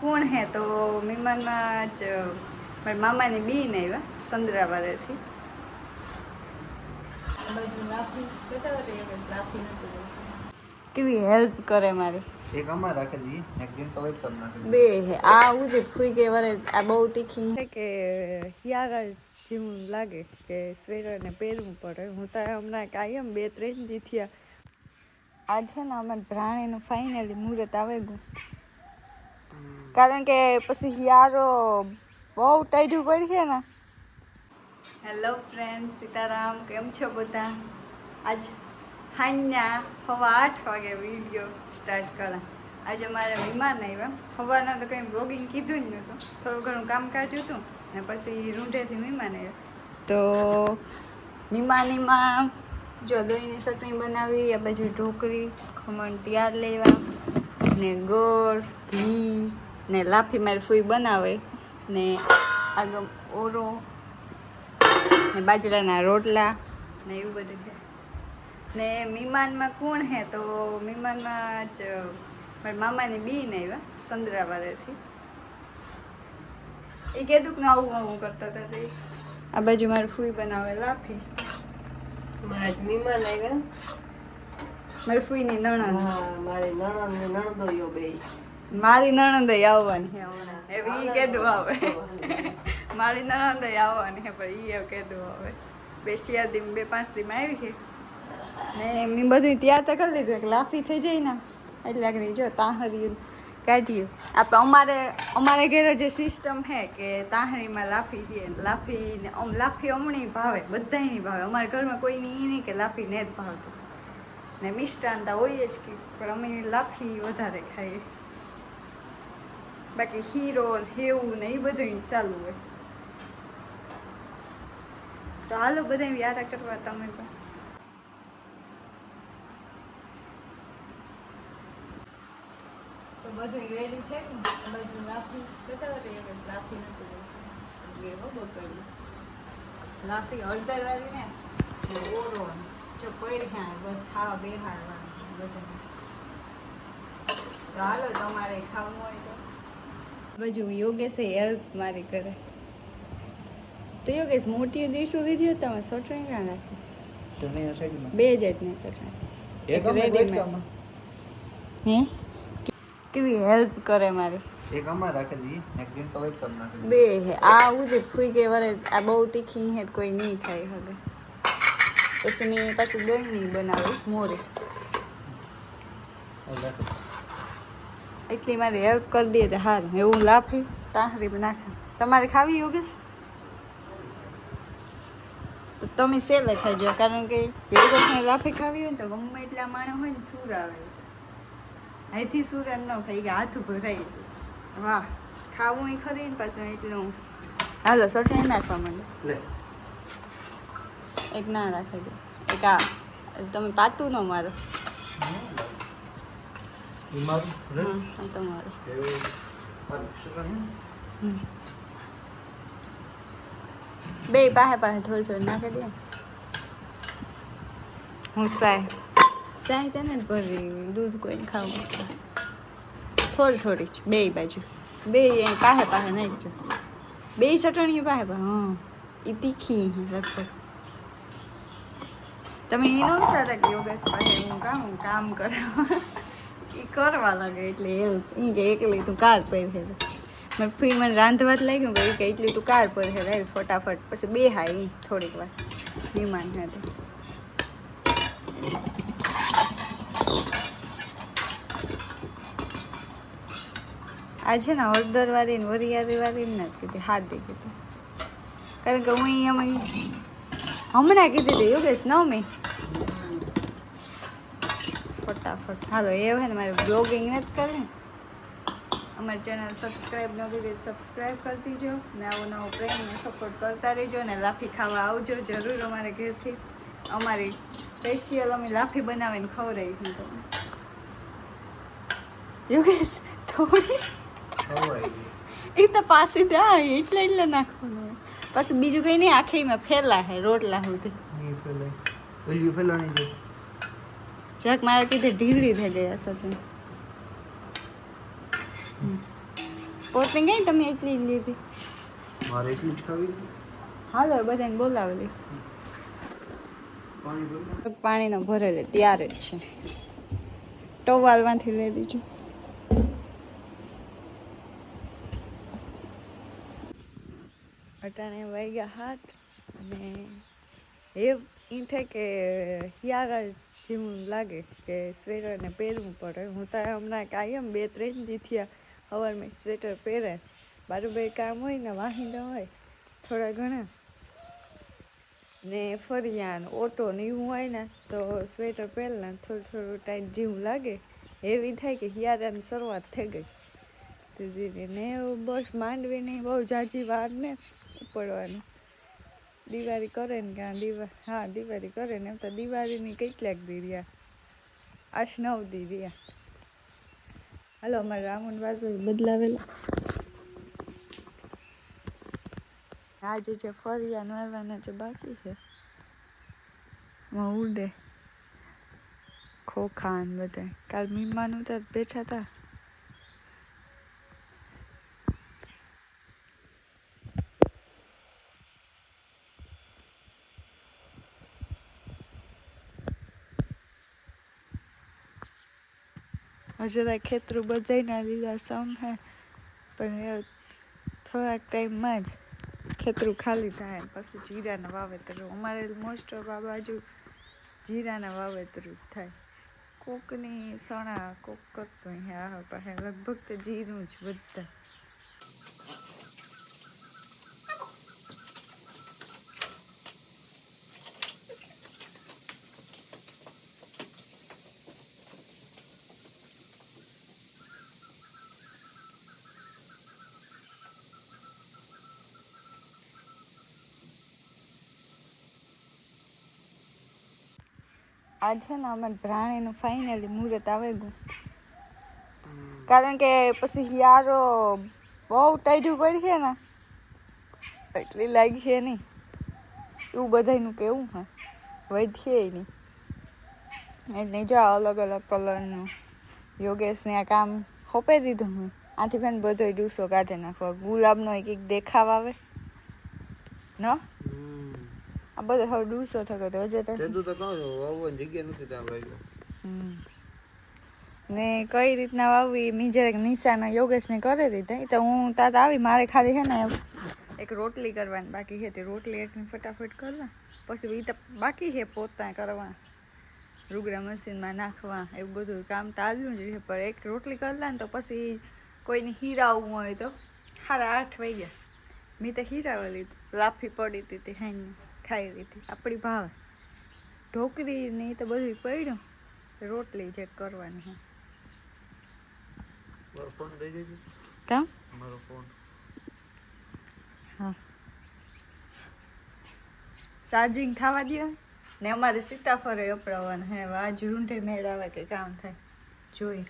કોણ હે? તો મહેમાનમાં જ મારા મામાની બેન આવ્યા સંદ્રાવાળાથી. કેવી હેલ્પ કરે મારી? એક અમાર રાખી દઈએ એક દિન તો વેટ કરી નાખી બે હે. આ ઉધી ફૂઈ કે વરે આ બહુ તીખી છે કે યારા જેવું લાગે કે સ્વેટર ને પહેરવું પડે. હું તો હમણાં કાયમ બે ત્રણ દી થયા આ છે ને અમારે પ્રાણીનું ફાઇનલી મુહૂર્ત આવે ગયું. કારણ કે પછી યારો બહુ ટાઈટું પડશે ને. હેલો ફ્રેન્ડ સીતારામ, કેમ છો બધા? આજ હાન્યા હવા આઠ વાગે વીડિયો સ્ટાર્ટ કરા. આજે મારે મહેમાન આવ્યા હવાના તો કંઈ બ્લોગિંગ કીધું જ નહોતું. થોડું ઘણું કામકાજ હતું ને પછી રૂંઢેથી મહેમાન આવ્યો. તો મહેમાનીમાં જો દહીંની ચટણી બનાવી આ બાજુ ઢોકળી, ખમણ તૈયાર લેવા, ને ગોળ, ઘી, ને લાફી મારી ફૂઈ બનાવે, ને આગળ ઓરો, ને બાજરાના રોટલા, ને એવું બધું ને મહેમાનમાં કોણ હે તો મહેમાનમાં જ મારા મામાની બેન આવ્યા સંદ્રાવાલેથી એ કીધું કે આવું આવું કરતા હતા આ બાજુ મારી ફૂઈ બનાવે લાફી. મહેમાન આવ્યા. મારી ફૂઈની નણંદ. મારી નણંદ ને નણંદોયો બે. મારી નણંદ આવવાની હે એવી ઈ કીધું આવે. મારી નણંદ આવવાની હે પણ ઈ કીધું આવે. બે ચાર દી બે પાંચ દી આવી છે. ને એમની બધું તૈયાર તો કરી દીધું એક લાફી થઈ જાય ને. એટલે આગળ જો તાહરી કાઢ્યું. આપણે અમારે અમારે ઘરે જે સિસ્ટમ છે કે તાહણીમાં લાફી દે લાફી આમ લાફી અમણી ભાવે, બધાયની ભાવે. અમારા ઘરમાં કોઈની નહીં કે લાફી ને જ ભાવતું. ને મિષ્ટાનતા હોય જ કે, પણ અમે લાફી વધારે ખાઈએ. બાકી હીરો હેવું ને એ બધું ચાલુ હોય. તો હાલો બધા વ્યારા કરવા તમે પણ. બધું રેડી થઈ ને બાજુ લાફી બતાવો તો લાફી નથી એટલે હો બકડી લાફી હળદર વાળી ને ઓરો જો કોઈ હા બસ ખાવા બે હારવાનું બધાને. હાલો તમારે ખાવું હોય તો. બાજુ યોગેશે હેલ્પ મારી કરે. તો યોગેશ મોટી દિવસો દીધી હતા તમે સટણી ક્યાં રાખી તમે બે જાતની સટણી. એક made. હે? કેવી હેલ્પ કરે મારી? એક અમાર રાખી દી એક દિન તો વેટ કરી નાખી બે હે આ ઉજે ફૂઈ કે વરે આ બહુ તીખી હે કોઈ નહીં ખાઈ હવે. પછી મેં પાછું દહીં નહીં બનાવી મોરે. એટલી મારી હેલ્પ કરી દે તો હાર. એવું લાફી તાહરી નાખે. તમારે ખાવી યોગેશ તો તમે સેલે ખાજો કારણ કે યોગેશને લાફી ખાવી હોય ને તો ગમે એટલા માણસ હોય ને સૂર આવે. અહીંથી સુરતનો ભાઈ ન ખાઈ કે હાથ ભરાઈ વાહ ખાવું ય ખરી ને પાછું એટલું હાલો ચટણી નાખવા માંડે. એક ના રાખી દો એક આ તમે પાટું ન મારો. હા તમારું. બે પાસે પાસે થોડી થોડી નાખી દે. હું સાય સાય તેને જ ભરી દૂધ કોઈને ખાવું થોડી થોડી જ બે બાજુ બે પાસે પાસે નાખજો બે ચટણી પાસે પાસે હા એ તીખી લગભગ તમે એ નો વિચારતા કે યોગેશ પાસે હું કામ હું કામ કરો એ કરવા લાગે એટલે એવું એ કે એકલી તું કાર પર છે મને ફી મને રાંધવા જ લાગ્યું કે કે એટલી તું કાર પર હે ફટાફટ પછી બે હા ઈ થોડીક વાર વિમાન હતી આ છે ને, હળદર વાળી ને વરિયાળી વાળી નથી કીધી હાથ કીધી. કારણ કે હું અહીંયા હમણાં કીધી હતી, યોગેશ, ન મેં. ફટાફટ. હાલો, એ હોય ને, મારે બ્લોગિંગ નથી કરવી. અમારી ચેનલ સબસ્ક્રાઈબ ન કરી સબસ્ક્રાઈબ કરી દીજો. ને આવો નવો પ્રેમને સપોર્ટ કરતા રહેજો ને લાફી ખાવા આવજો જરૂર અમારે ઘેરથી. અમારી સ્પેશિયલ અમે લાફી બનાવીને ખવડાવીશું દીધો યોગેશ, થોડી એ તો પાસે થાય એટલે એટલે નાખવાનું. પછી બીજું કંઈ નહીં આખીમાં ફેલા હે રોટલા સુધી. જરાક મારા કીધે ઢીલી થઈ ગઈ હશે પોતે ગઈ તમે એટલી જ લીધી? મારે એટલી જ ખાવી હાલો બધાને બોલાવેલી પાણીનો ભરેલે ત્યારે જ છે. ટોવાલમાંથી લઈ દીજો અટાણે વાગ્યા હાથ અને એ એ થાય કે હિયારા જેવું લાગે કે સ્વેટરને પહેરવું પડે. હું તો હમણાં કાયમ બે ત્રણ દી થયા મેં સ્વેટર પહેર્યા જ. મારું બે કામ હોય ને વાહિંદા હોય, થોડા ઘણા. ને ફરિયાન ઓટો ને એવું હોય ને તો સ્વેટર પહેરલા થોડું થોડું ટાઈટ જેવું લાગે. એવી થાય કે હિયારાની શરૂઆત થઈ ગઈ. તો ધીરે ને બસ માંડવીની બહુ જાજી વાર ને પડવાનું. દિવાળી કરે ને કાં દિવા, હા, દિવાળી કરે ને એમ તો દિવાળીની કેટલાક દી રહ્યા આઠ નવ દી રહ્યા હાલો, અમારે રામુન બાજુ બદલાવેલા. આજે જે ફરિયા નરવાના જે બાકી છે, એમાં ઉડે. ખોખા ને બધા કાલ મીમાન ઉતાર બેઠા હતા હજુ તો ખેતરું બધાયના લીધા સમ હે. પણ થોડાક ટાઈમમાં જ ખેતરું ખાલી થાય પછી જીરાના વાવેતર. અમારે મોસ્ટ ઓફ આ બાજુ જીરાના વાવેતર જ થાય. કોકની સણા કોક કરતું આ પાસે લગભગ તો જીરું જ બધા. આજ છે ને અમારે ભ્રાણીનું ફાઇનલી મુહૂર્ત આવે ગયું. કારણ કે પછી હિયારો બહુ ટાઈટું પડી છે ને, એટલી લાગી છે નહીં. એવું બધાયનું કેવું હા? વધીએ નહીં. એટલે જો અલગ અલગ કલરનું યોગેશને આ કામ હોપે દીધું મેં. આથી પણ બધો ડૂસો કાઢી નાખવા. ગુલાબનો એક એક દેખાવ આવે. ન? આ બધો હવે ડૂસો થયો તો હજે તો. તો કહું વાવવાની જગ્યા નથી ત્યાં હમ. ને કઈ રીતના વાવવી મેં જરાક નિશાના યોગેશને કરી દીધા તો હું તાત આવી મારે ખાલી છે ને એક રોટલી કરવાની બાકી છે તે રોટલી એક ફટાફટ કરવા. પછી તો બાકી છે પોતા કરવા. રૂગડા મશીનમાં નાખવા એવું બધું કામ તાજું જ છે પણ એક રોટલી કરલા ને તો પછી કોઈને હીરાવું હોય તો સારા આઠ વાગ્યા. મેં તો હીરાવેલી લીધું લાફી પડી હતી તે હાઈ ખાઈ લીધી. આપણી ભાવે. ઢોકરી ને તો બધું પડ્યું. રોટલી જે કરવાની દેજો. કામ? હા. ચાર્જિંગ થવા દો ને અમારે સીતાફળે અપડાવવાના હે. આજ રૂંઢે મેળ આવે કે કામ થાય. જોઈ